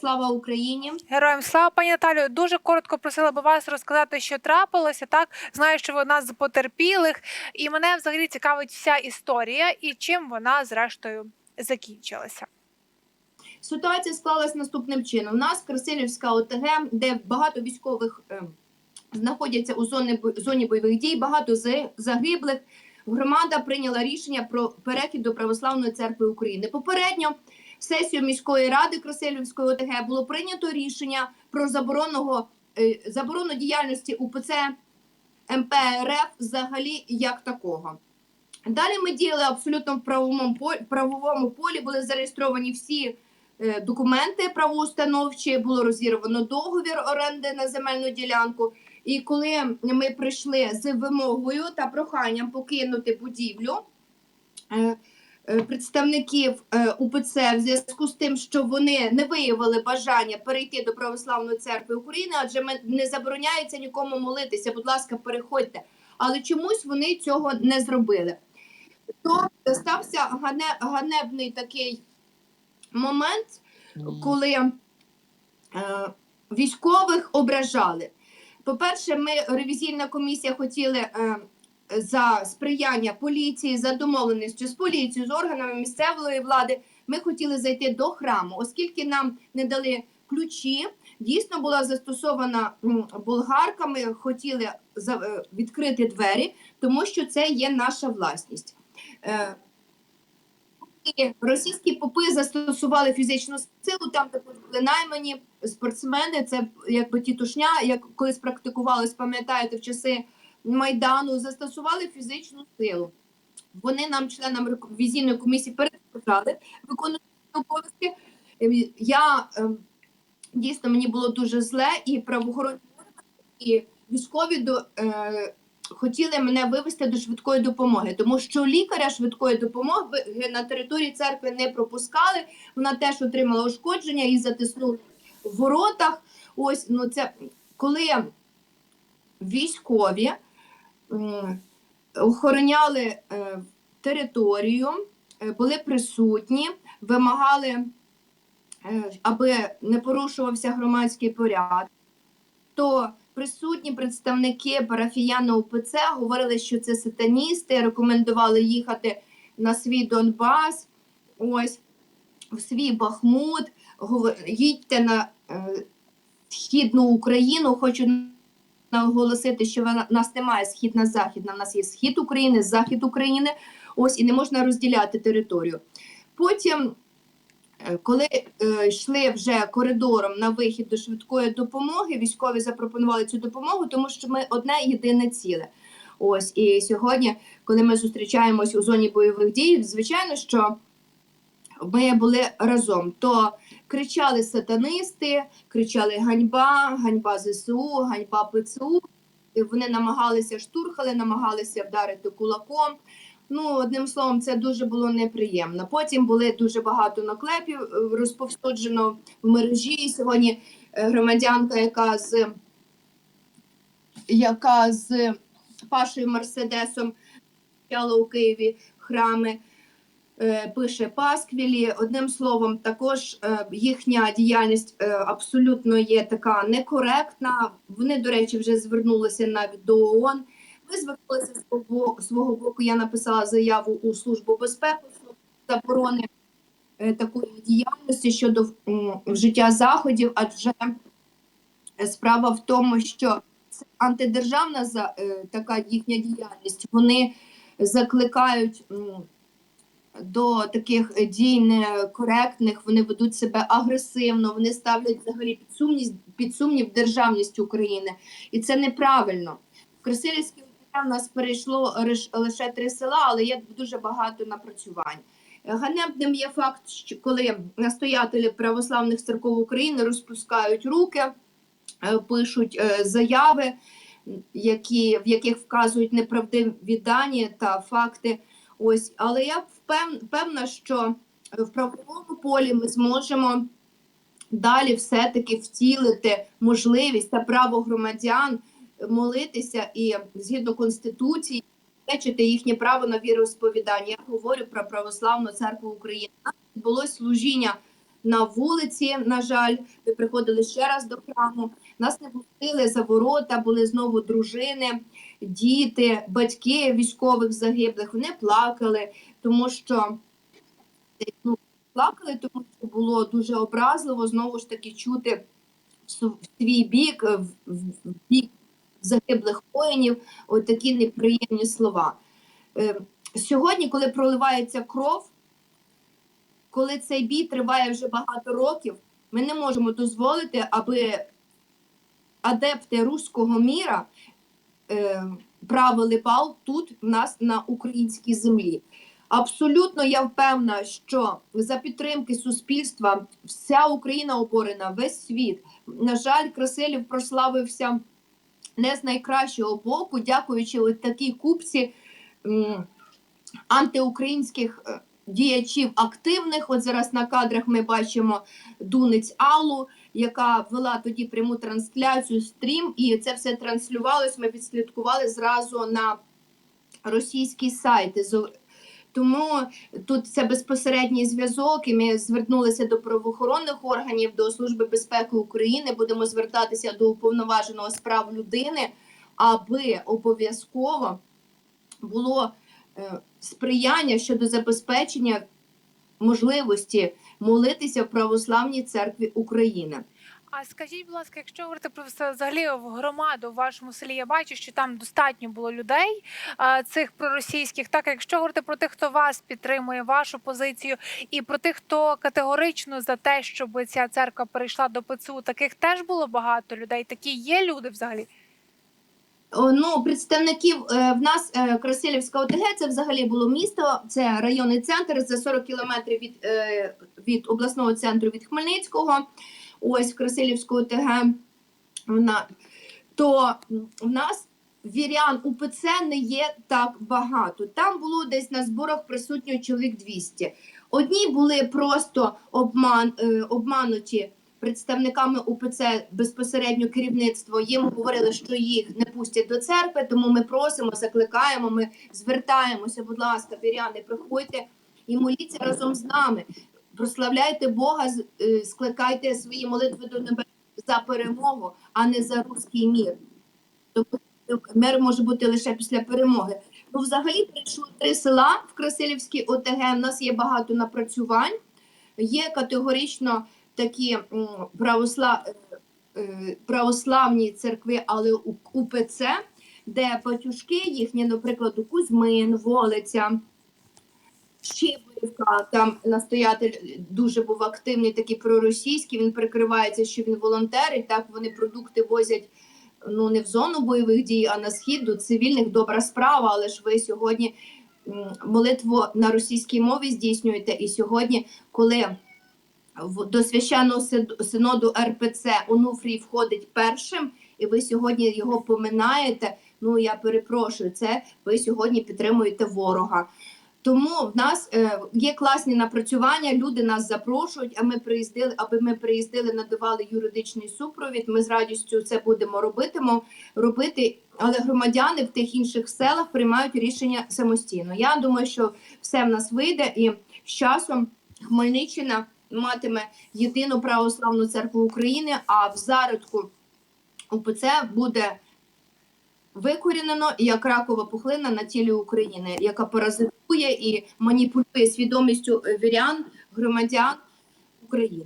Слава Україні! Героям слава пані Наталю. Дуже коротко просила би вас розказати, що трапилося. Так знаю, що ви одна з потерпілих, і мене взагалі цікавить вся історія і чим вона зрештою закінчилася. Ситуація склалась наступним чином. У нас Красилівська ОТГ, де багато військових е, знаходяться у зоні, зоні бойових дій, багато загиблих. Громада прийняла рішення про перехід до Православної церкви України. Попередньо сесію міської ради Красилівської ОТГ було прийнято рішення про заборонного е, заборону діяльності УПЦ МП РФ взагалі як такого. Далі ми діяли абсолютно в правовому полі, правовому полі, були зареєстровані всі е, документи правоустановчі, було розірвано договір оренди на земельну ділянку. І коли ми прийшли з вимогою та проханням покинути будівлю е, представників е, УПЦ в зв'язку з тим, що вони не виявили бажання перейти до Православної церкви України, адже не забороняється нікому молитися. Будь ласка, переходьте. Але чомусь вони цього не зробили. То стався ганебний такий момент, коли е, військових ображали. По-перше, ми ревізійна комісія хотіли е, за сприяння поліції, за домовленістю з поліцією, з органами місцевої влади. Ми хотіли зайти до храму, оскільки нам не дали ключі. Дійсно була застосована болгарками, хотіли е, відкрити двері, тому що це є наша власність. Е, Російські попи застосували фізичну силу, там також були наймані спортсмени. Це якби тітушня, як колись практикувалось, пам'ятаєте, в часи Майдану, застосували фізичну силу. Вони нам, членам ревізійної комісії, перешкоджали виконувати обов'язки. Е, Я е, дійсно мені було дуже зле, і правоохоронні і військові до. Е, хотіли мене вивезти до швидкої допомоги, тому що лікаря швидкої допомоги на території церкви не пропускали. Вона теж отримала ушкодження і затиснули в воротах. Ось ну це коли військові охороняли е, територію, е, були присутні, вимагали, е, аби не порушувався громадський порядок, то присутні представники парафіяни УПЦ говорили, що це сатаністи, рекомендували їхати на свій Донбас, ось в свій Бахмут, їдьте на е, східну Україну. Хочу наголосити, що в нас немає східна західна. У нас є схід України, захід України. Ось і не можна розділяти територію. Потім, е, коли е, йшли вже коридором на вихід до швидкої допомоги, військові запропонували цю допомогу, тому що ми одне єдине ціле. Ось і сьогодні, коли ми зустрічаємось у зоні бойових дій, звичайно, що ми були разом. То кричали сатанисти, кричали ганьба, ганьба ЗСУ, ганьба ПЦУ. Вони намагалися штурхали, намагалися вдарити кулаком. Ну, одним словом, це дуже було неприємно. Потім були дуже багато наклепів е, розповсюджено в мережі. Сьогодні е, громадянка, яка з яка з Пашою Мерседесом у Києві храми, пише пасквілі. Одним словом, також е, їхня діяльність е, абсолютно є така некоректна. Вони, до речі, вже звернулися навіть до ООН. Ми звернулися з свого, боку. Я написала заяву у службу безпеки заборони е, такої діяльності щодо вжиття заходів, адже е, справа в тому, що це антидержавна е, така їхня діяльність. Вони закликають до таких е, дій некоректних, вони ведуть себе агресивно, вони ставлять взагалі під сумнів, під сумнів державність України. І це неправильно. В Красилівській в нас перейшло лише три села, але є дуже багато напрацювань. Ганебним є факт, що коли настоятелі православних церков України розпускають руки, е, пишуть е, заяви, які, в яких вказують неправдиві дані та факти. Ось, але я впев- певна, що в правовому полі ми зможемо далі все-таки втілити можливість та право громадян молитися і згідно конституції забезпечити їхнє право на віросповідання. Я говорю про православну церкву України. Відбулось служіння на вулиці. На жаль, ми приходили ще раз до храму. Нас не пустили за ворота, були знову дружини, діти, батьки військових загиблих. Вони плакали, тому що ну, плакали, тому що було дуже образливо знову ж таки чути в свій бік, в, бік загиблих воїнів, такі неприємні слова. Е, Сьогодні, коли проливається кров, коли цей бій триває вже багато років, ми не можемо дозволити, аби адепти руського міра е, правили бал тут, в нас на українській землі. Абсолютно я впевнена, що за підтримки суспільства вся Україна оборена, весь світ. На жаль, Красилів прославився не з найкращого боку, дякуючи от такій купці м, антиукраїнських е, діячів активних. От зараз на кадрах ми бачимо Дунець Аллу, яка вела тоді пряму трансляцію, стрім, і це все транслювалось. Ми відслідкували зразу на російські сайти. Тому тут це безпосередній зв'язок, і ми звернулися до правоохоронних органів, до Служби безпеки України. Будемо звертатися до уповноваженого з прав людини, аби обов'язково було е, сприяння щодо забезпечення можливості молитися в православній церкві України. А скажіть, будь ласка, якщо говорити про взагалі в громаду в вашому селі, я бачу, що там достатньо було людей цих проросійських. Так, якщо говорити про тих, хто вас підтримує, вашу позицію, і про тих, хто категорично за те, щоб ця церква перейшла до ПЦУ, таких теж було багато людей. Такі є люди взагалі. Ну, представників е, в нас е, Красилівська ОТГ, це взагалі було місто, це районний центр за 40 кілометрів від, е, від обласного центру від Хмельницького. Ось Красилівська ОТГ. Вона, то в нас вірян УПЦ не є так багато. Там було десь на зборах присутньо чоловік 200. Одні були просто обман, обмануті представниками УПЦ безпосередньо керівництво їм говорили, що їх не пустять до церкви. Тому ми просимо, закликаємо. Ми звертаємося. Будь ласка, віряни, приходьте і моліться разом з нами. Прославляйте Бога, е, скликайте свої молитви до небес за перемогу, а не за руський мір. Тобто мир може бути лише після перемоги. Ну, взагалі прийшло три села в Красилівській ОТГ. У нас є багато напрацювань. Є категорично такі м, правосла... е, е, православні церкви, але у- УПЦ, де батюшки їхні, наприклад, у Кузьмин, Волиця, Щиборівка, там настоятель дуже був активний, такий проросійський. Він прикривається, що він волонтерить. Так вони продукти возять ну не в зону бойових дій, а на схід до цивільних. Добра справа. Але ж ви сьогодні молитву на російській мові здійснюєте. І сьогодні, коли до священного синоду РПЦ Онуфрій входить першим, і ви сьогодні його поминаєте. Ну я перепрошую, це ви сьогодні підтримуєте ворога. Тому в нас е, є класні напрацювання. Люди нас запрошують. А ми приїздили, аби ми приїздили, надавали юридичний супровід. Ми з радістю це будемо робитимо робити. Але громадяни в тих інших селах приймають рішення самостійно. Я думаю, що все в нас вийде, і з часом Хмельниччина матиме єдину православну церкву України. А в зародку УПЦ буде викорінено як ракова пухлина на тілі України, яка паразитує і маніпулює свідомістю вірян, громадян України.